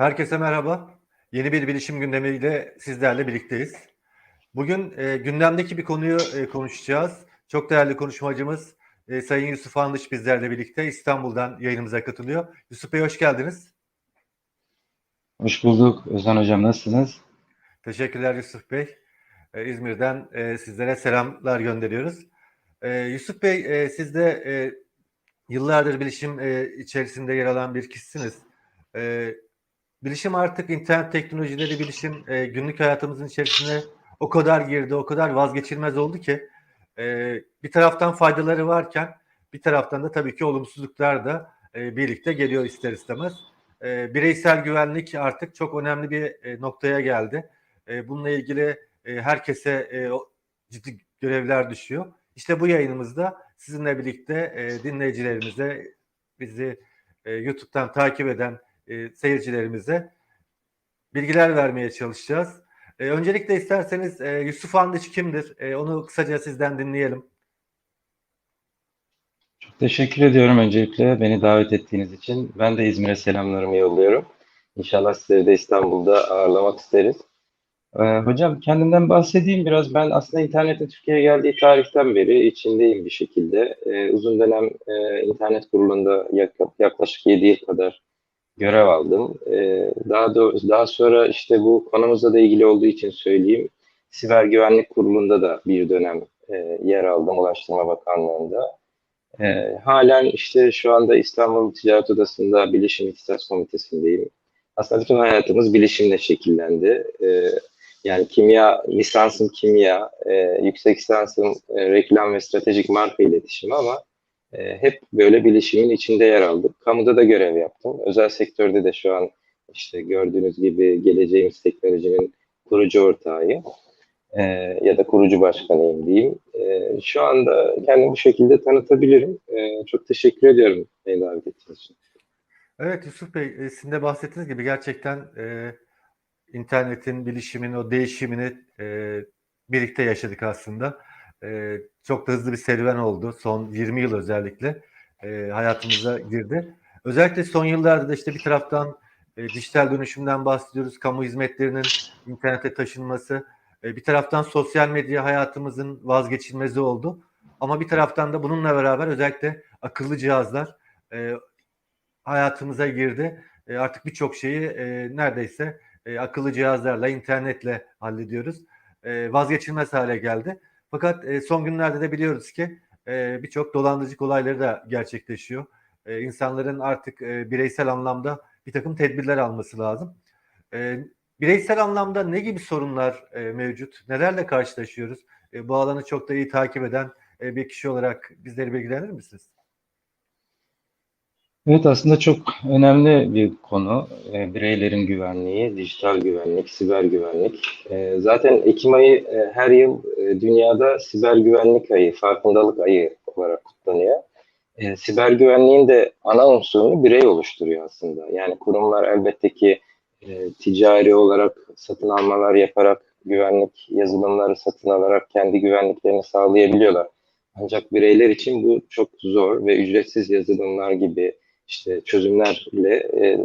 Herkese merhaba. Yeni bir bilişim gündemiyle sizlerle birlikteyiz. Bugün e, gündemdeki bir konuyu e, konuşacağız. Çok değerli konuşmacımız e, Sayın Yusuf Anlış bizlerle birlikte İstanbul'dan yayınımıza katılıyor. Yusuf Bey hoş geldiniz. Hoş bulduk Özhan Hocam. Nasılsınız? Teşekkürler Yusuf Bey. E, İzmir'den e, sizlere selamlar gönderiyoruz. E, Yusuf Bey e, siz de e, yıllardır bilişim e, içerisinde yer alan bir kişisiniz. E, bilişim artık internet teknolojileri, bilişim e, günlük hayatımızın içerisine o kadar girdi, o kadar vazgeçilmez oldu ki e, bir taraftan faydaları varken bir taraftan da tabii ki olumsuzluklar da e, birlikte geliyor ister istemez. E, bireysel güvenlik artık çok önemli bir e, noktaya geldi. E, bununla ilgili e, herkese e, ciddi görevler düşüyor. İşte bu yayınımızda sizinle birlikte e, dinleyicilerimize, bizi e, YouTube'dan takip eden e, seyircilerimize bilgiler vermeye çalışacağız. E, öncelikle isterseniz e, Yusuf Andiç kimdir? E, onu kısaca sizden dinleyelim. Çok teşekkür ediyorum öncelikle beni davet ettiğiniz için. Ben de İzmir'e selamlarımı yolluyorum. İnşallah sizleri de İstanbul'da ağırlamak isteriz. Ee, hocam kendimden bahsedeyim biraz. Ben aslında internete Türkiye'ye geldiği tarihten beri içindeyim bir şekilde. Ee, uzun dönem e, internet kurulunda yak, yaklaşık 7 yıl kadar görev aldım. Ee, daha doğrusu daha sonra işte bu konumuzla da ilgili olduğu için söyleyeyim. Siber Güvenlik Kurulu'nda da bir dönem e, yer aldım Ulaştırma Bakanlığı'nda. E, halen işte şu anda İstanbul Ticaret Odası'nda Bilişim İhtisas Komitesi'ndeyim. Aslında bütün hayatımız bilişimle şekillendi. E, yani kimya, lisansım kimya, e, yüksek lisansım e, reklam ve stratejik marka iletişimi ama e, hep böyle bilişimin içinde yer aldık. Kamuda da görev yaptım. Özel sektörde de şu an işte gördüğünüz gibi geleceğimiz teknolojinin kurucu ortağıyım. E, ya da kurucu başkanıyım diyeyim. E, şu anda kendimi bu şekilde tanıtabilirim. E, çok teşekkür ediyorum beni davet ettiğiniz için. Evet Yusuf Bey, e, sizin de bahsettiğiniz gibi gerçekten e, internetin, bilişimin o değişimini e, birlikte yaşadık aslında. E, çok da hızlı bir serüven oldu. Son 20 yıl özellikle e, hayatımıza girdi. Özellikle son yıllarda da işte bir taraftan e, dijital dönüşümden bahsediyoruz. Kamu hizmetlerinin internete taşınması. E, bir taraftan sosyal medya hayatımızın vazgeçilmezi oldu. Ama bir taraftan da bununla beraber özellikle akıllı cihazlar e, hayatımıza girdi. E, artık birçok şeyi e, neredeyse e, akıllı cihazlarla, internetle hallediyoruz. E, vazgeçilmez hale geldi. Fakat e, son günlerde de biliyoruz ki e, birçok dolandırıcılık olayları da gerçekleşiyor. E, insanların artık e, bireysel anlamda bir takım tedbirler alması lazım. E, bireysel anlamda ne gibi sorunlar e, mevcut? Nelerle karşılaşıyoruz? E, bu alanı çok da iyi takip eden e, bir kişi olarak bizleri bilgilendirir misiniz? Evet aslında çok önemli bir konu. E, bireylerin güvenliği, dijital güvenlik, siber güvenlik. E, zaten Ekim ayı e, her yıl e, dünyada siber güvenlik ayı, farkındalık ayı olarak kutlanıyor. E, siber güvenliğin de ana unsurunu birey oluşturuyor aslında. Yani kurumlar elbette ki e, ticari olarak satın almalar yaparak güvenlik yazılımları satın alarak kendi güvenliklerini sağlayabiliyorlar. Ancak bireyler için bu çok zor ve ücretsiz yazılımlar gibi işte çözümlerle e,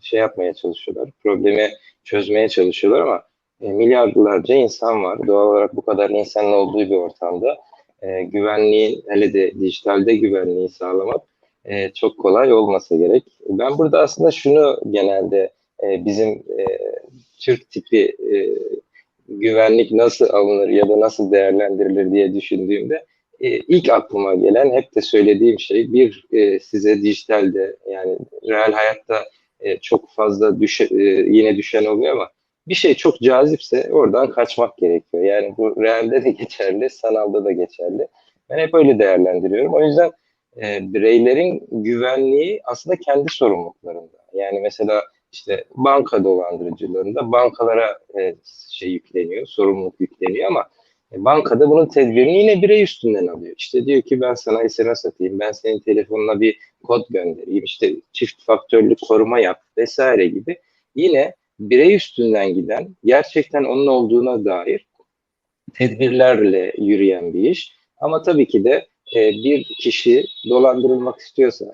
şey yapmaya çalışıyorlar. Problemi çözmeye çalışıyorlar ama e, milyarlarca insan var. Doğal olarak bu kadar insanın olduğu bir ortamda e, güvenliği, hele de dijitalde güvenliği sağlamak e, çok kolay olmasa gerek. Ben burada aslında şunu genelde e, bizim e, Türk tipi e, güvenlik nasıl alınır ya da nasıl değerlendirilir diye düşündüğümde e, ilk aklıma gelen hep de söylediğim şey bir e, size dijitalde yani real hayatta e, çok fazla düşe, e, yine düşen oluyor ama bir şey çok cazipse oradan kaçmak gerekiyor. Yani bu realde de geçerli, sanalda da geçerli. Ben hep öyle değerlendiriyorum. O yüzden e, bireylerin güvenliği aslında kendi sorumluluklarında. Yani mesela işte banka dolandırıcılarında bankalara e, şey yükleniyor, sorumluluk yükleniyor ama e, bankada bunun tedbirini yine birey üstünden alıyor. İşte diyor ki ben sana SMS atayım, ben senin telefonuna bir kod göndereyim, işte çift faktörlü koruma yap vesaire gibi. Yine birey üstünden giden, gerçekten onun olduğuna dair tedbirlerle yürüyen bir iş. Ama tabii ki de e, bir kişi dolandırılmak istiyorsa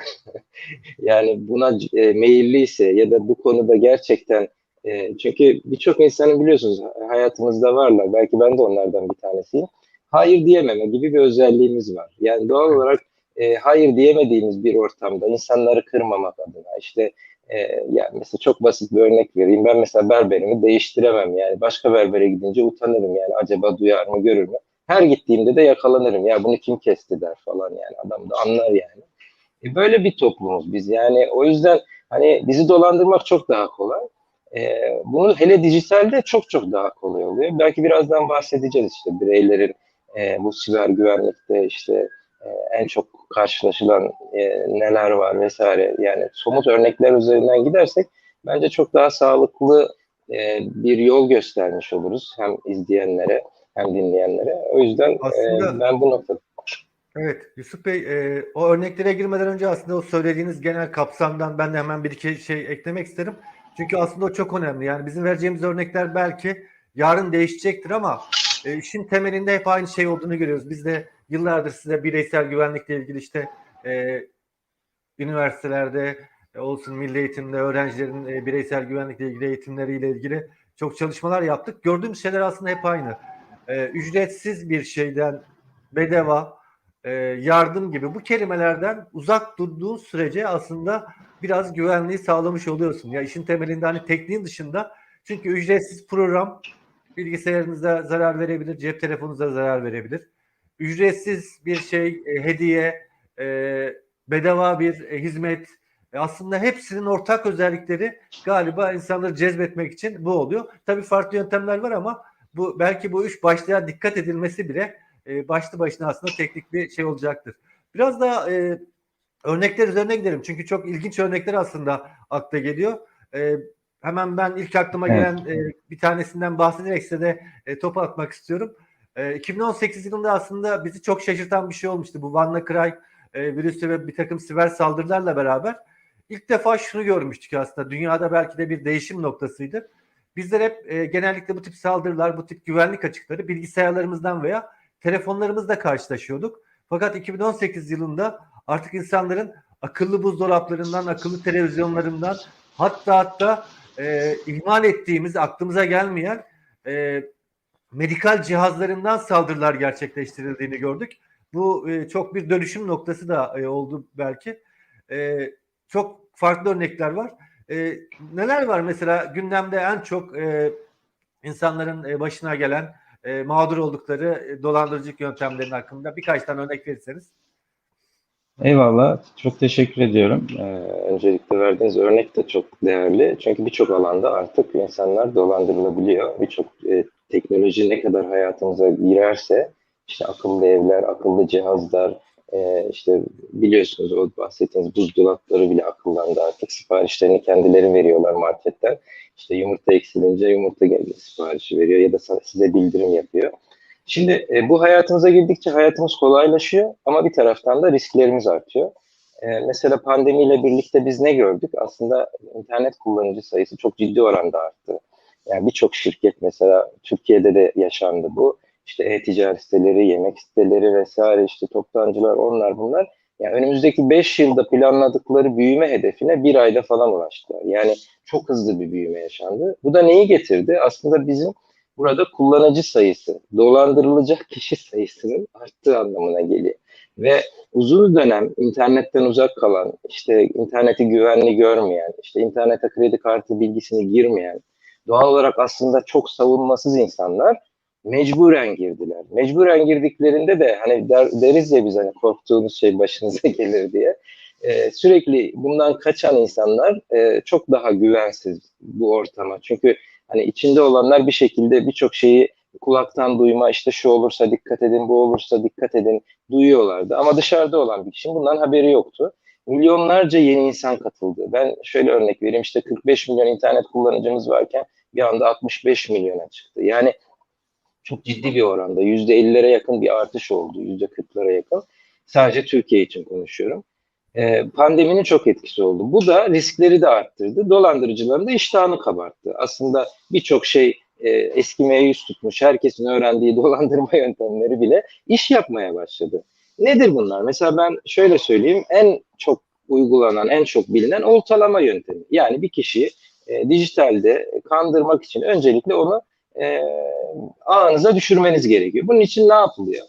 yani buna e, meyilliyse ya da bu konuda gerçekten e, çünkü birçok insanın biliyorsunuz hayatımızda varlar. Belki ben de onlardan bir tanesiyim. Hayır diyememe gibi bir özelliğimiz var. Yani doğal olarak e, hayır diyemediğimiz bir ortamda insanları kırmamak adına işte e, yani mesela çok basit bir örnek vereyim. Ben mesela berberimi değiştiremem yani. Başka berbere gidince utanırım yani. Acaba duyar mı görür mü? Her gittiğimde de yakalanırım. Ya bunu kim kesti der falan yani. Adam da anlar yani. E, böyle bir toplumuz biz yani. O yüzden hani bizi dolandırmak çok daha kolay. E, bunu hele dijitalde çok çok daha kolay oluyor. Belki birazdan bahsedeceğiz işte bireylerin e, bu siber güvenlikte işte e, en çok karşılaşılan e, neler var vesaire yani somut örnekler üzerinden gidersek bence çok daha sağlıklı e, bir yol göstermiş oluruz hem izleyenlere hem dinleyenlere. O yüzden Aslında- e, ben bu noktada Evet Yusuf Bey e, o örneklere girmeden önce aslında o söylediğiniz genel kapsamdan ben de hemen bir iki şey eklemek isterim. Çünkü aslında o çok önemli. Yani bizim vereceğimiz örnekler belki yarın değişecektir ama e, işin temelinde hep aynı şey olduğunu görüyoruz. Biz de yıllardır size bireysel güvenlikle ilgili işte e, üniversitelerde olsun milli eğitimde öğrencilerin e, bireysel güvenlikle ilgili eğitimleriyle ilgili çok çalışmalar yaptık. Gördüğümüz şeyler aslında hep aynı. E, ücretsiz bir şeyden bedava e, yardım gibi bu kelimelerden uzak durduğun sürece aslında biraz güvenliği sağlamış oluyorsun. Ya işin temelinde hani tekniğin dışında çünkü ücretsiz program bilgisayarınıza zarar verebilir, cep telefonunuza zarar verebilir. Ücretsiz bir şey, e, hediye, e, bedava bir e, hizmet e, aslında hepsinin ortak özellikleri galiba insanları cezbetmek için bu oluyor. Tabii farklı yöntemler var ama bu belki bu üç başlığa dikkat edilmesi bile e, başlı başına aslında teknik bir şey olacaktır. Biraz daha e, örnekler üzerine gidelim. Çünkü çok ilginç örnekler aslında akla geliyor. E, hemen ben ilk aklıma Evet. gelen e, bir tanesinden bahsederek size de e, topu atmak istiyorum. E, 2018 yılında aslında bizi çok şaşırtan bir şey olmuştu. Bu WannaCry e, virüsü ve bir takım siber saldırılarla beraber ilk defa şunu görmüştük aslında. Dünyada belki de bir değişim noktasıydı. Bizler hep e, genellikle bu tip saldırılar, bu tip güvenlik açıkları bilgisayarlarımızdan veya telefonlarımızla karşılaşıyorduk. Fakat 2018 yılında artık insanların akıllı buzdolaplarından, akıllı televizyonlarından hatta hatta e, ihmal ettiğimiz, aklımıza gelmeyen e, medikal cihazlarından saldırılar gerçekleştirildiğini gördük. Bu e, çok bir dönüşüm noktası da e, oldu belki. E, çok farklı örnekler var. E, neler var mesela gündemde en çok e, insanların e, başına gelen e, mağdur oldukları e, dolandırıcılık yöntemlerinin hakkında birkaç tane örnek verirseniz. Eyvallah. Çok teşekkür ediyorum. Ee, öncelikle verdiğiniz örnek de çok değerli. Çünkü birçok alanda artık insanlar dolandırılabiliyor. Birçok e, teknoloji ne kadar hayatımıza girerse işte akıllı evler, akıllı cihazlar, e, işte biliyorsunuz o bahsettiğiniz buzdolapları bile akıllandı artık. Siparişlerini kendileri veriyorlar marketten. İşte yumurta eksilince yumurta siparişi veriyor ya da size bildirim yapıyor. Şimdi e, bu hayatımıza girdikçe hayatımız kolaylaşıyor ama bir taraftan da risklerimiz artıyor. E, mesela pandemiyle birlikte biz ne gördük? Aslında internet kullanıcı sayısı çok ciddi oranda arttı. Yani birçok şirket mesela Türkiye'de de yaşandı bu. İşte e-ticaret siteleri, yemek siteleri vesaire işte toptancılar onlar bunlar. Yani önümüzdeki 5 yılda planladıkları büyüme hedefine bir ayda falan ulaştılar. Yani çok hızlı bir büyüme yaşandı. Bu da neyi getirdi? Aslında bizim burada kullanıcı sayısı, dolandırılacak kişi sayısının arttığı anlamına geliyor. Ve uzun dönem internetten uzak kalan, işte interneti güvenli görmeyen, işte internete kredi kartı bilgisini girmeyen, doğal olarak aslında çok savunmasız insanlar mecburen girdiler. Mecburen girdiklerinde de hani der, deriz ya biz hani korktuğunuz şey başınıza gelir diye. Ee, sürekli bundan kaçan insanlar e, çok daha güvensiz bu ortama. Çünkü hani içinde olanlar bir şekilde birçok şeyi kulaktan duyma işte şu olursa dikkat edin bu olursa dikkat edin duyuyorlardı. Ama dışarıda olan bir kişinin bundan haberi yoktu. Milyonlarca yeni insan katıldı. Ben şöyle örnek vereyim işte 45 milyon internet kullanıcımız varken bir anda 65 milyona çıktı. Yani çok ciddi bir oranda %50'lere yakın bir artış oldu. %40'lara yakın. Sadece Türkiye için konuşuyorum. Ee, pandeminin çok etkisi oldu. Bu da riskleri de arttırdı. Dolandırıcıların da iştahını kabarttı. Aslında birçok şey e, eskimeye yüz tutmuş, herkesin öğrendiği dolandırma yöntemleri bile iş yapmaya başladı. Nedir bunlar? Mesela ben şöyle söyleyeyim. En çok uygulanan, en çok bilinen oltalama yöntemi. Yani bir kişiyi e, dijitalde kandırmak için öncelikle onu e, ağınıza düşürmeniz gerekiyor. Bunun için ne yapılıyor?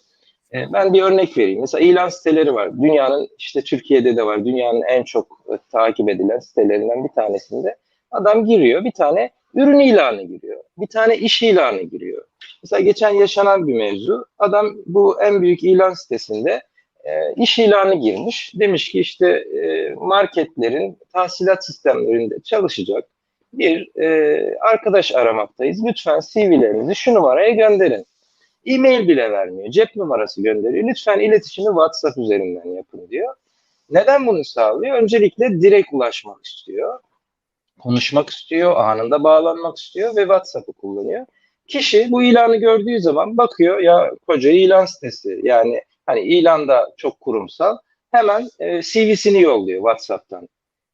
E, ben bir örnek vereyim. Mesela ilan siteleri var. Dünyanın işte Türkiye'de de var. Dünyanın en çok e, takip edilen sitelerinden bir tanesinde adam giriyor. Bir tane ürün ilanı giriyor. Bir tane iş ilanı giriyor. Mesela geçen yaşanan bir mevzu. Adam bu en büyük ilan sitesinde e, iş ilanı girmiş. Demiş ki işte e, marketlerin tahsilat sistemlerinde çalışacak bir e, arkadaş aramaktayız. Lütfen CV'lerinizi şu numaraya gönderin. E-mail bile vermiyor. Cep numarası gönderiyor. Lütfen iletişimi WhatsApp üzerinden yapın diyor. Neden bunu sağlıyor? Öncelikle direkt ulaşmak istiyor. Konuşmak istiyor, anında bağlanmak istiyor ve WhatsApp'ı kullanıyor. Kişi bu ilanı gördüğü zaman bakıyor ya koca ilan sitesi yani hani ilan da çok kurumsal hemen e, CV'sini yolluyor WhatsApp'tan.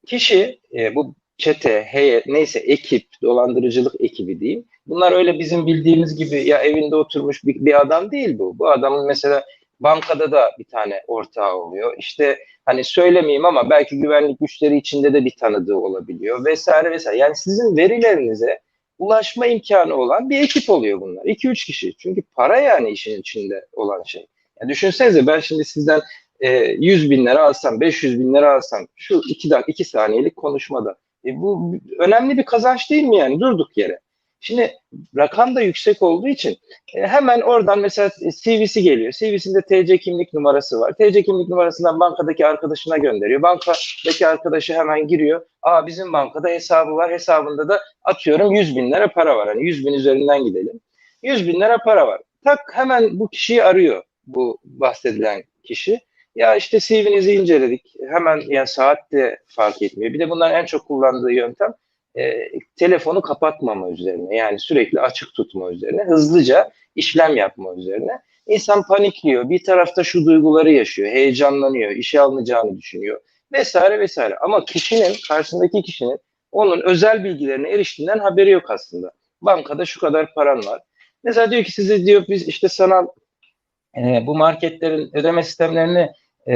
Kişi e, bu çete, heyet, neyse ekip, dolandırıcılık ekibi diyeyim. Bunlar öyle bizim bildiğimiz gibi ya evinde oturmuş bir, bir adam değil bu. Bu adamın mesela bankada da bir tane ortağı oluyor. İşte hani söylemeyeyim ama belki güvenlik güçleri içinde de bir tanıdığı olabiliyor vesaire vesaire. Yani sizin verilerinize ulaşma imkanı olan bir ekip oluyor bunlar. 2-3 kişi. Çünkü para yani işin içinde olan şey. Yani düşünsenize ben şimdi sizden e, 100 bin lira alsam, 500 bin lira alsam şu 2 dakika 2 saniyelik konuşmada. E, bu önemli bir kazanç değil mi yani durduk yere? Şimdi rakam da yüksek olduğu için e, hemen oradan mesela CV'si geliyor. CV'sinde TC kimlik numarası var. TC kimlik numarasından bankadaki arkadaşına gönderiyor. Bankadaki arkadaşı hemen giriyor. Aa bizim bankada hesabı var. Hesabında da atıyorum 100 bin lira para var. Hani 100 bin üzerinden gidelim. 100 bin lira para var. Tak hemen bu kişiyi arıyor bu bahsedilen kişi. Ya işte CV'nizi inceledik. Hemen yani saat de fark etmiyor. Bir de bunların en çok kullandığı yöntem e, telefonu kapatmama üzerine. Yani sürekli açık tutma üzerine. Hızlıca işlem yapma üzerine. İnsan panikliyor. Bir tarafta şu duyguları yaşıyor. Heyecanlanıyor. işe alınacağını düşünüyor. Vesaire vesaire. Ama kişinin, karşısındaki kişinin onun özel bilgilerine eriştiğinden haberi yok aslında. Bankada şu kadar paran var. Mesela diyor ki size diyor biz işte sanal e, bu marketlerin ödeme sistemlerini e,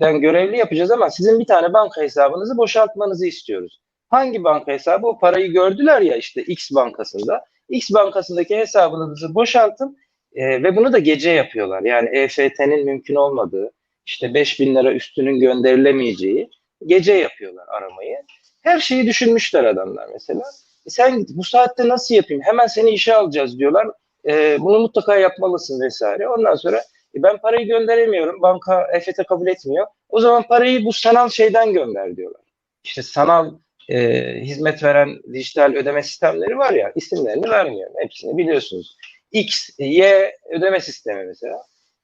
den görevli yapacağız ama sizin bir tane banka hesabınızı boşaltmanızı istiyoruz. Hangi banka hesabı? O parayı gördüler ya işte X bankasında. X bankasındaki hesabınızı boşaltın e, ve bunu da gece yapıyorlar. Yani EFT'nin mümkün olmadığı, işte 5000 lira üstünün gönderilemeyeceği gece yapıyorlar aramayı. Her şeyi düşünmüşler adamlar mesela. E sen bu saatte nasıl yapayım? Hemen seni işe alacağız diyorlar. E, bunu mutlaka yapmalısın vesaire. Ondan sonra e, ben parayı gönderemiyorum. Banka EFT kabul etmiyor. O zaman parayı bu sanal şeyden gönder diyorlar. İşte sanal e, hizmet veren dijital ödeme sistemleri var ya isimlerini vermiyorum. Hepsini biliyorsunuz. X, Y ödeme sistemi mesela.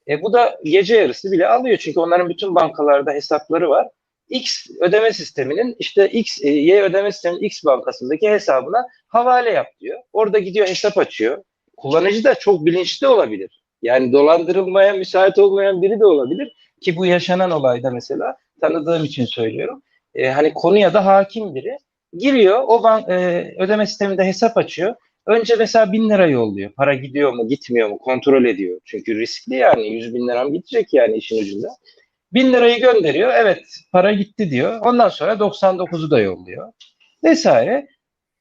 E, bu da gece yarısı bile alıyor çünkü onların bütün bankalarda hesapları var. X ödeme sisteminin işte X, e, Y ödeme sisteminin X bankasındaki hesabına havale yap diyor. Orada gidiyor hesap açıyor. Kullanıcı da çok bilinçli olabilir. Yani dolandırılmaya müsait olmayan biri de olabilir. Ki bu yaşanan olayda mesela tanıdığım için söylüyorum e, hani konuya da hakim biri giriyor o bank e, ödeme sisteminde hesap açıyor. Önce mesela bin lira yolluyor. Para gidiyor mu gitmiyor mu kontrol ediyor. Çünkü riskli yani yüz bin liram gidecek yani işin ucunda. Bin lirayı gönderiyor. Evet para gitti diyor. Ondan sonra 99'u da yolluyor. Vesaire.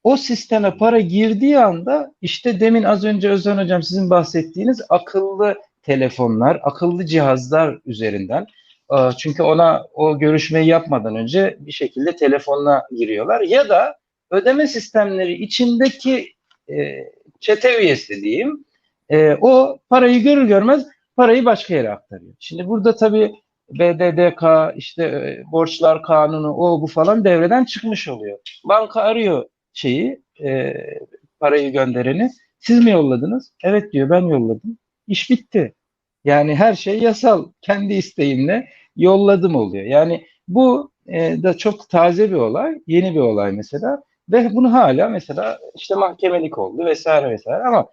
O sisteme para girdiği anda işte demin az önce Özden Hocam sizin bahsettiğiniz akıllı telefonlar, akıllı cihazlar üzerinden çünkü ona o görüşmeyi yapmadan önce bir şekilde telefonla giriyorlar. Ya da ödeme sistemleri içindeki e, çete üyesi diyeyim e, o parayı görür görmez parayı başka yere aktarıyor. Şimdi burada tabii BDDK işte e, borçlar kanunu o bu falan devreden çıkmış oluyor. Banka arıyor şeyi e, parayı göndereni. Siz mi yolladınız? Evet diyor ben yolladım. İş bitti. Yani her şey yasal. Kendi isteğimle yolladım oluyor. Yani bu e, da çok taze bir olay, yeni bir olay mesela ve bunu hala mesela işte mahkemelik oldu vesaire vesaire ama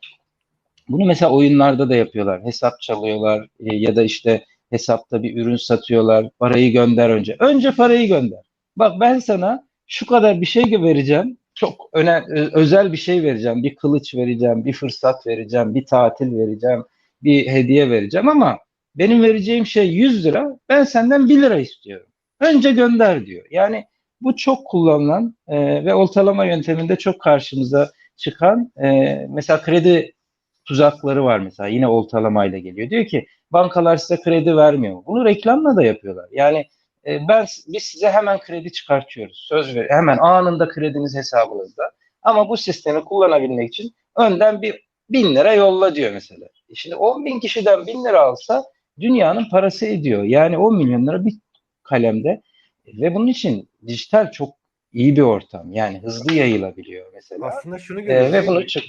bunu mesela oyunlarda da yapıyorlar. Hesap çalıyorlar e, ya da işte hesapta bir ürün satıyorlar. Parayı gönder önce. Önce parayı gönder. Bak ben sana şu kadar bir şey vereceğim. Çok öne, özel bir şey vereceğim. Bir kılıç vereceğim, bir fırsat vereceğim, bir tatil vereceğim, bir hediye vereceğim ama benim vereceğim şey 100 lira, ben senden 1 lira istiyorum. Önce gönder diyor. Yani bu çok kullanılan e, ve oltalama yönteminde çok karşımıza çıkan e, mesela kredi tuzakları var mesela yine oltalamayla geliyor. Diyor ki bankalar size kredi vermiyor. Bunu reklamla da yapıyorlar. Yani e, ben biz size hemen kredi çıkartıyoruz. Söz ver. Hemen anında krediniz hesabınızda. Ama bu sistemi kullanabilmek için önden bir bin lira yolla diyor mesela. E Şimdi 10 bin kişiden bin lira alsa dünyanın parası ediyor. Yani 10 milyon lira bir kalemde ve bunun için dijital çok iyi bir ortam. Yani hızlı yayılabiliyor mesela. Aslında şunu E, görüyoruz. ve değil bunu çık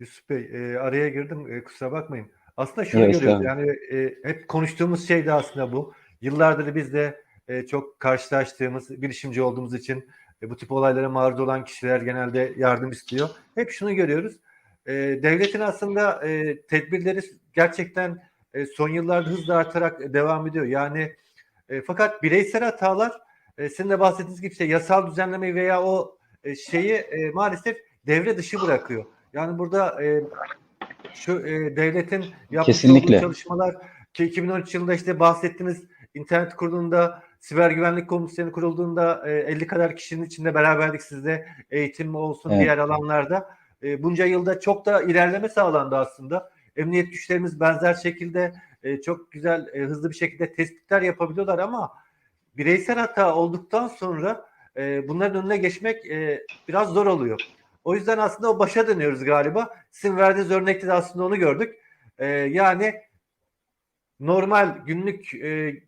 Yusuf Bey e, araya girdim e, kusura bakmayın. Aslında şunu Evet, görüyoruz yani e, hep konuştuğumuz şey de aslında bu. Yıllardır biz de e, çok karşılaştığımız bilişimci olduğumuz için e, bu tip olaylara maruz olan kişiler genelde yardım istiyor. Hep şunu görüyoruz. E, devletin aslında e, tedbirleri gerçekten e, son yıllarda hızla artarak devam ediyor. Yani e, fakat bireysel hatalar e, sizin de bahsettiğiniz gibi işte yasal düzenlemeyi veya o e, şeyi e, maalesef devre dışı bırakıyor. Yani burada e, şu e, devletin yapmış Kesinlikle. olduğu çalışmalar ki 2013 yılında işte bahsettiğiniz internet kurulunda siber güvenlik komisyonu kurulduğunda e, 50 kadar kişinin içinde beraberdik sizde eğitim olsun Evet. diğer alanlarda. E, bunca yılda çok da ilerleme sağlandı aslında. Emniyet güçlerimiz benzer şekilde e, çok güzel e, hızlı bir şekilde tespitler yapabiliyorlar ama bireysel hata olduktan sonra e, bunların önüne geçmek e, biraz zor oluyor. O yüzden aslında o başa dönüyoruz galiba. Sizin verdiğiniz örnekte de aslında onu gördük. E, yani normal günlük e,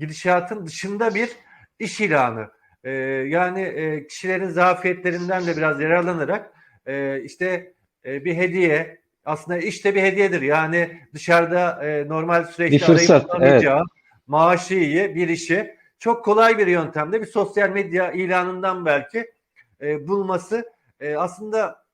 gidişatın dışında bir iş ilanı. E, yani e, kişilerin zafiyetlerinden de biraz yararlanarak e, işte e, bir hediye aslında iş de bir hediyedir. Yani dışarıda e, normal süreçte Bir fırsat, arayıp bulamayacağı, maaşı iyi bir işi çok kolay bir yöntemde bir sosyal medya ilanından belki e, bulması e, aslında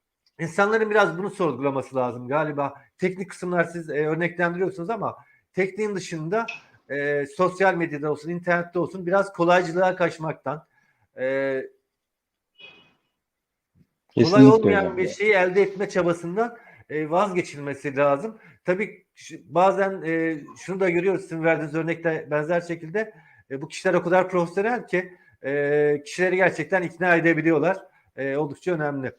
insanların biraz bunu sorgulaması lazım galiba. Teknik kısımlar siz e, örneklendiriyorsunuz ama tekniğin dışında e, sosyal medyada olsun, internette olsun biraz kolaycılığa kaçmaktan, e, kolay olmayan öyle. bir şeyi elde etme çabasından e, vazgeçilmesi lazım. Tabii bazen e, şunu da görüyoruz sizin verdiğiniz örnekte benzer şekilde e, bu kişiler o kadar profesyonel ki e, kişileri gerçekten ikna edebiliyorlar. E, oldukça önemli.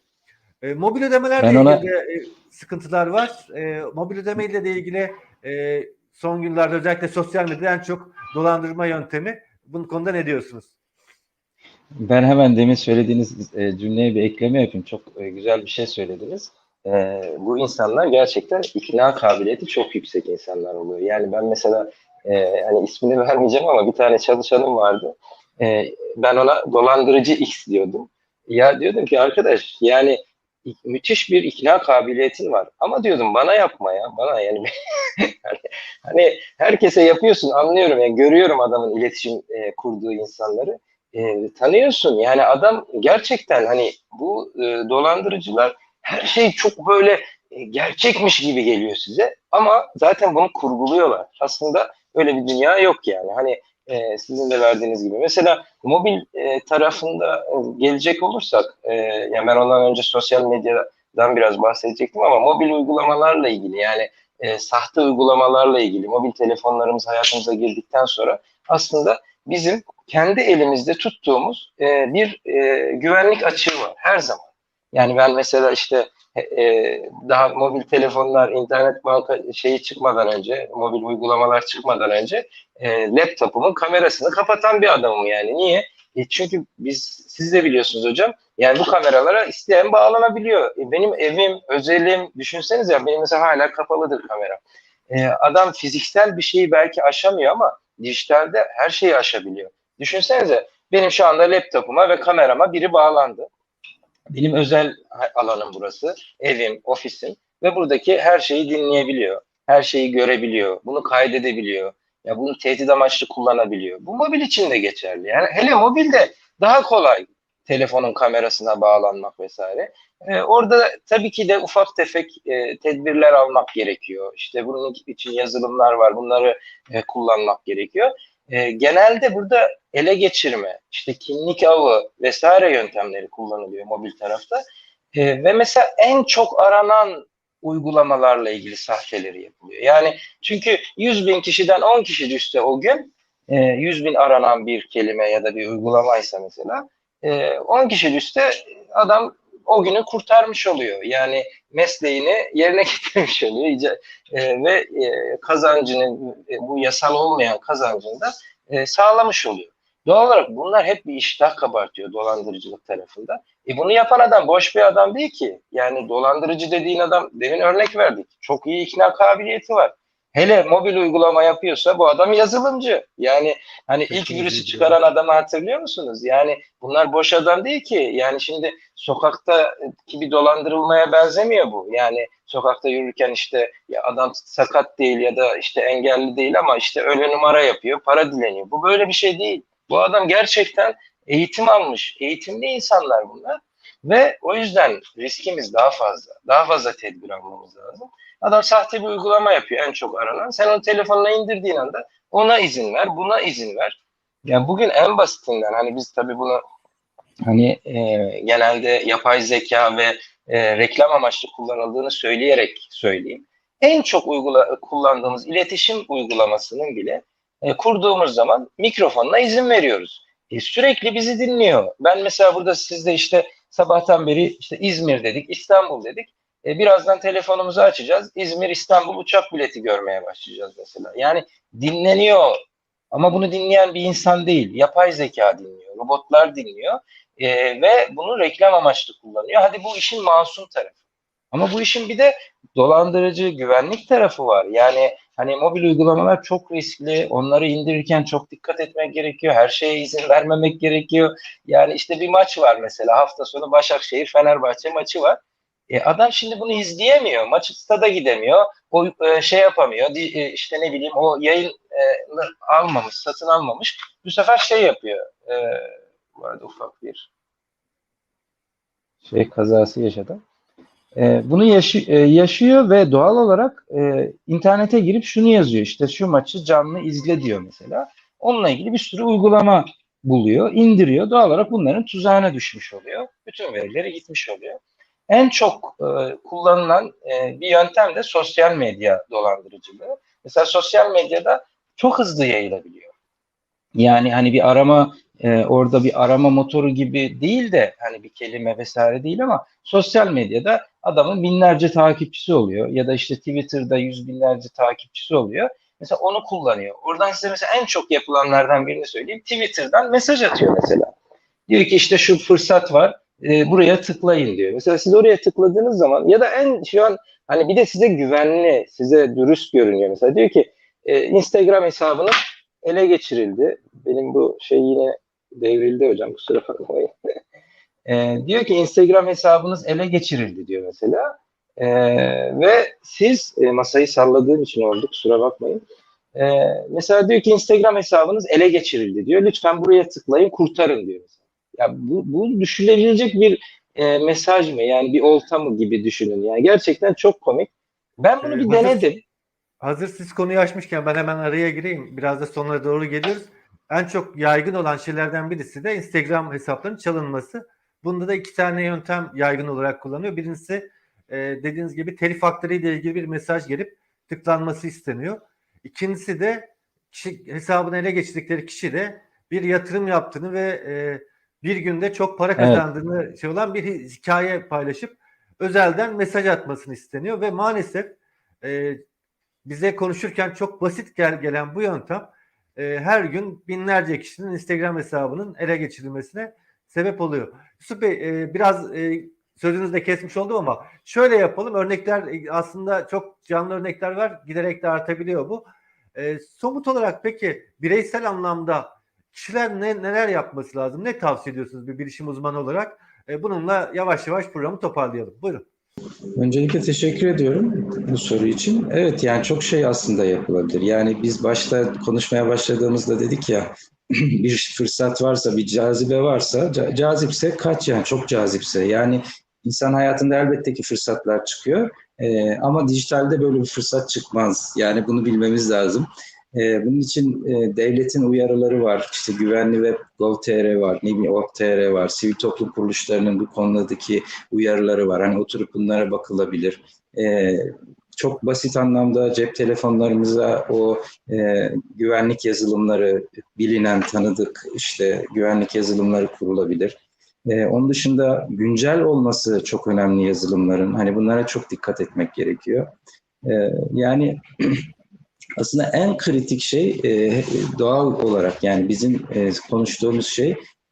E, mobil ödemelerle Ben ona- ilgili de e, sıkıntılar var. E, mobil ödemeyle de ilgili e, son günlerde özellikle sosyal medyada en çok dolandırma yöntemi. Bu konuda ne diyorsunuz? Ben hemen demin söylediğiniz e, cümleye bir ekleme yapayım. Çok e, güzel bir şey söylediniz. E, bu insanlar gerçekten ikna kabiliyeti çok yüksek insanlar oluyor. Yani ben mesela e, hani ismini vermeyeceğim ama bir tane çalışanım vardı. Ben ona dolandırıcı X diyordum. Ya diyordum ki arkadaş yani müthiş bir ikna kabiliyetin var. Ama diyordum bana yapma ya. Bana yani hani, herkese yapıyorsun anlıyorum yani görüyorum adamın iletişim e, kurduğu insanları e, tanıyorsun. Yani adam gerçekten hani bu e, dolandırıcılar her şey çok böyle e, gerçekmiş gibi geliyor size ama zaten bunu kurguluyorlar. Aslında öyle bir dünya yok yani. Hani e, sizin de verdiğiniz gibi. Mesela mobil e, tarafında gelecek olursak e, yani ben ondan önce sosyal medyadan biraz bahsedecektim ama mobil uygulamalarla ilgili yani e, sahte uygulamalarla ilgili mobil telefonlarımız hayatımıza girdikten sonra aslında bizim kendi elimizde tuttuğumuz e, bir e, güvenlik açığı var her zaman. Yani ben mesela işte e, daha mobil telefonlar, internet banka şeyi çıkmadan önce, mobil uygulamalar çıkmadan önce e, laptopumun kamerasını kapatan bir adamım yani. Niye? E, çünkü biz, siz de biliyorsunuz hocam, yani bu kameralara isteyen bağlanabiliyor. E, benim evim, özelim, düşünsenize ya benim mesela hala kapalıdır kamera. E, adam fiziksel bir şeyi belki aşamıyor ama dijitalde her şeyi aşabiliyor. Düşünsenize benim şu anda laptopuma ve kamerama biri bağlandı. Benim özel alanım burası. Evim, ofisim ve buradaki her şeyi dinleyebiliyor. Her şeyi görebiliyor. Bunu kaydedebiliyor. Ya bunu tehdit amaçlı kullanabiliyor. Bu mobil için de geçerli. Yani hele mobilde daha kolay telefonun kamerasına bağlanmak vesaire. Ee, orada tabii ki de ufak tefek e, tedbirler almak gerekiyor. İşte bunun için yazılımlar var. Bunları e, kullanmak gerekiyor. E, genelde burada ele geçirme, işte kimlik avı vesaire yöntemleri kullanılıyor mobil tarafta. E, ve mesela en çok aranan uygulamalarla ilgili sahteleri yapılıyor. Yani çünkü 100 bin kişiden 10 kişi düşse o gün e, 100 bin aranan bir kelime ya da bir uygulamaysa mesela e, 10 kişi düşse adam o günü kurtarmış oluyor. Yani mesleğini yerine getirmiş oluyor e, ve e, kazancının e, bu yasal olmayan kazancını da e, sağlamış oluyor. Doğal olarak bunlar hep bir iştah kabartıyor dolandırıcılık tarafında. E bunu yapan adam boş bir adam değil ki. Yani dolandırıcı dediğin adam demin örnek verdik. Çok iyi ikna kabiliyeti var. Hele mobil uygulama yapıyorsa bu adam yazılımcı. Yani hani ilk virüsü çıkaran adamı hatırlıyor musunuz? Yani bunlar boş adam değil ki. Yani şimdi sokaktaki bir dolandırılmaya benzemiyor bu. Yani sokakta yürürken işte ya adam sakat değil ya da işte engelli değil ama işte öyle numara yapıyor, para dileniyor. Bu böyle bir şey değil. Bu adam gerçekten eğitim almış, eğitimli insanlar bunlar. Ve o yüzden riskimiz daha fazla. Daha fazla tedbir almamız lazım. Adam sahte bir uygulama yapıyor en çok aranan. Sen onu telefonuna indirdiğin anda ona izin ver, buna izin ver. Yani bugün en basitinden hani biz tabii bunu hani e, genelde yapay zeka ve e, reklam amaçlı kullanıldığını söyleyerek söyleyeyim. En çok uygula, kullandığımız iletişim uygulamasının bile e, kurduğumuz zaman mikrofonuna izin veriyoruz. E, sürekli bizi dinliyor. Ben mesela burada sizde işte sabahtan beri işte İzmir dedik, İstanbul dedik. E, birazdan telefonumuzu açacağız. İzmir, İstanbul uçak bileti görmeye başlayacağız mesela. Yani dinleniyor ama bunu dinleyen bir insan değil. Yapay zeka dinliyor, robotlar dinliyor e, ve bunu reklam amaçlı kullanıyor. Hadi bu işin masum tarafı. Ama bu işin bir de dolandırıcı güvenlik tarafı var. Yani hani mobil uygulamalar çok riskli. Onları indirirken çok dikkat etmek gerekiyor. Her şeye izin vermemek gerekiyor. Yani işte bir maç var mesela hafta sonu Başakşehir Fenerbahçe maçı var. E adam şimdi bunu izleyemiyor. Maçı stada gidemiyor. O e, şey yapamıyor. E, işte ne bileyim o yayın e, almamış, satın almamış. Bu sefer şey yapıyor. E, bu arada ufak bir şey kazası yaşadı. E, bunu yaşı, e, yaşıyor ve doğal olarak e, internete girip şunu yazıyor. İşte şu maçı canlı izle diyor mesela. Onunla ilgili bir sürü uygulama buluyor, indiriyor. Doğal olarak bunların tuzağına düşmüş oluyor. Bütün verileri gitmiş oluyor. En çok e, kullanılan e, bir yöntem de sosyal medya dolandırıcılığı. Mesela sosyal medyada çok hızlı yayılabiliyor. Yani hani bir arama e, orada bir arama motoru gibi değil de hani bir kelime vesaire değil ama sosyal medyada adamın binlerce takipçisi oluyor ya da işte Twitter'da yüz binlerce takipçisi oluyor. Mesela onu kullanıyor. Oradan size mesela en çok yapılanlardan birini söyleyeyim. Twitter'dan mesaj atıyor mesela. Diyor ki işte şu fırsat var e, buraya tıklayın diyor. Mesela siz oraya tıkladığınız zaman ya da en şu an hani bir de size güvenli, size dürüst görünüyor. Mesela diyor ki e, Instagram hesabınız ele geçirildi. Benim bu şey yine devrildi hocam kusura bakmayın. e, diyor ki Instagram hesabınız ele geçirildi diyor mesela. E, ve siz e, masayı salladığım için oldu kusura bakmayın. E, mesela diyor ki Instagram hesabınız ele geçirildi diyor. Lütfen buraya tıklayın kurtarın diyor. Mesela. Ya bu, bu düşünülebilecek bir e, mesaj mı? Yani bir olta mı gibi düşünün. Yani gerçekten çok komik. Ben bunu bir hazır- denedim. Hazır siz konuyu açmışken ben hemen araya gireyim. Biraz da sonlara doğru geliyoruz. En çok yaygın olan şeylerden birisi de Instagram hesaplarının çalınması. Bunda da iki tane yöntem yaygın olarak kullanıyor. Birincisi e, dediğiniz gibi telif hakları ile ilgili bir mesaj gelip tıklanması isteniyor. İkincisi de kişi, hesabını ele geçirdikleri kişi de bir yatırım yaptığını ve e, bir günde çok para Evet. kazandığını şey olan bir hikaye paylaşıp özelden mesaj atmasını isteniyor ve maalesef e, bize konuşurken çok basit gel gelen bu yöntem e, her gün binlerce kişinin Instagram hesabının ele geçirilmesine sebep oluyor. Yusuf Bey e, biraz e, sözünüzü de kesmiş oldum ama şöyle yapalım. Örnekler e, aslında çok canlı örnekler var. Giderek de artabiliyor bu. E, somut olarak peki bireysel anlamda kişiler ne, neler yapması lazım? Ne tavsiye ediyorsunuz bir bilişim uzmanı olarak? E, bununla yavaş yavaş programı toparlayalım. Buyurun. Öncelikle teşekkür ediyorum bu soru için. Evet yani çok şey aslında yapılabilir. Yani biz başta konuşmaya başladığımızda dedik ya bir fırsat varsa, bir cazibe varsa, ca- cazipse kaç yani çok cazipse. Yani insan hayatında elbette ki fırsatlar çıkıyor. Ee, ama dijitalde böyle bir fırsat çıkmaz. Yani bunu bilmemiz lazım. Ee, bunun için e, devletin uyarıları var. İşte güvenli web gov.tr var, ne bileyim org.tr var. Sivil toplum kuruluşlarının bu konudaki uyarıları var. Hani oturup bunlara bakılabilir. e, çok basit anlamda cep telefonlarımıza o e, güvenlik yazılımları bilinen, tanıdık işte güvenlik yazılımları kurulabilir. E, onun dışında güncel olması çok önemli yazılımların. Hani bunlara çok dikkat etmek gerekiyor. Yani aslında en kritik şey e, doğal olarak yani bizim e, konuştuğumuz şey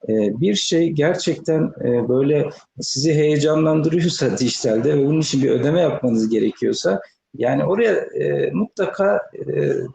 e, bir şey gerçekten e, böyle sizi heyecanlandırıyorsa dijitalde ve bunun için bir ödeme yapmanız gerekiyorsa yani oraya e, mutlaka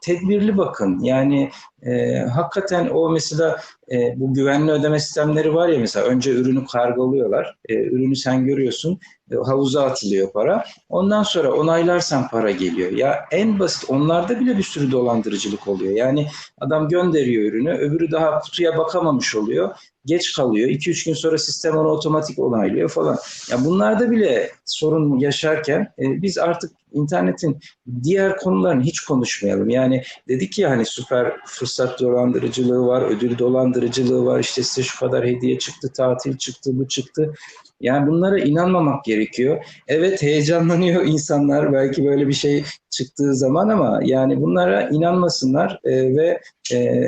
tedbirli bakın. Yani e, hakikaten o mesela e, bu güvenli ödeme sistemleri var ya mesela önce ürünü kargoluyorlar. E, ürünü sen görüyorsun. e, havuza atılıyor para. Ondan sonra onaylarsan para geliyor. Ya en basit onlarda bile bir sürü dolandırıcılık oluyor. Yani adam gönderiyor ürünü, öbürü daha kutuya bakamamış oluyor. Geç kalıyor. 2-3 gün sonra sistem onu otomatik onaylıyor falan. Ya bunlarda bile sorun yaşarken e, biz artık internetin diğer konularını hiç konuşmayalım. Yani dedik ya hani süper fırsat dolandırıcılığı var, ödül dolandırıcılığı var. İşte size şu kadar hediye çıktı, tatil çıktı, bu çıktı. Yani bunlara inanmamak gerekiyor. Evet heyecanlanıyor insanlar belki böyle bir şey çıktığı zaman ama yani bunlara inanmasınlar e, ve e,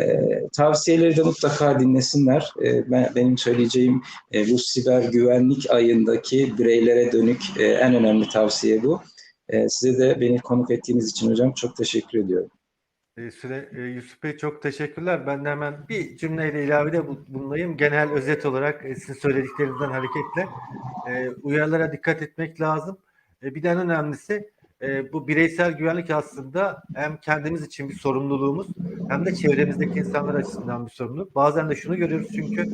tavsiyeleri de mutlaka dinlesinler. E, ben, benim söyleyeceğim bu siber güvenlik ayındaki bireylere dönük en önemli tavsiye bu. Size de beni konuk ettiğiniz için hocam çok teşekkür ediyorum. E, Süre, e, Yusuf Bey çok teşekkürler. Ben de hemen bir cümleyle ilavede bu- bulunayım. Genel özet olarak e, sizin söylediklerinizden hareketle e, uyarılara dikkat etmek lazım. E, bir de en önemlisi e, bu bireysel güvenlik aslında hem kendimiz için bir sorumluluğumuz hem de çevremizdeki insanlar açısından bir sorumluluk. Bazen de şunu görüyoruz çünkü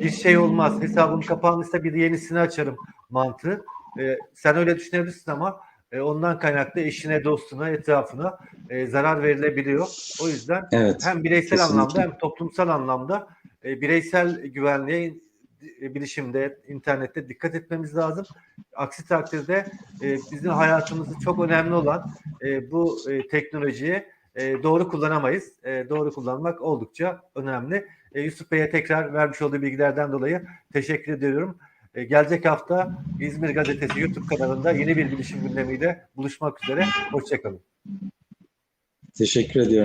bir şey olmaz. Hesabım kapanmışsa bir yenisini açarım mantığı. E, sen öyle düşünebilirsin ama e, ondan kaynaklı eşine, dostuna, etrafına e, zarar verilebiliyor. O yüzden Evet. hem bireysel kesinlikle. anlamda hem toplumsal anlamda e, bireysel güvenliğe e, bilişimde, internette dikkat etmemiz lazım. Aksi takdirde e, bizim hayatımızı çok önemli olan e, bu e, teknolojiyi e, doğru kullanamayız. E, doğru kullanmak oldukça önemli. E, Yusuf Bey'e tekrar vermiş olduğu bilgilerden dolayı teşekkür ediyorum. E, gelecek hafta İzmir Gazetesi YouTube kanalında yeni bir bilişim gündemiyle buluşmak üzere. Hoşçakalın. Teşekkür ediyorum.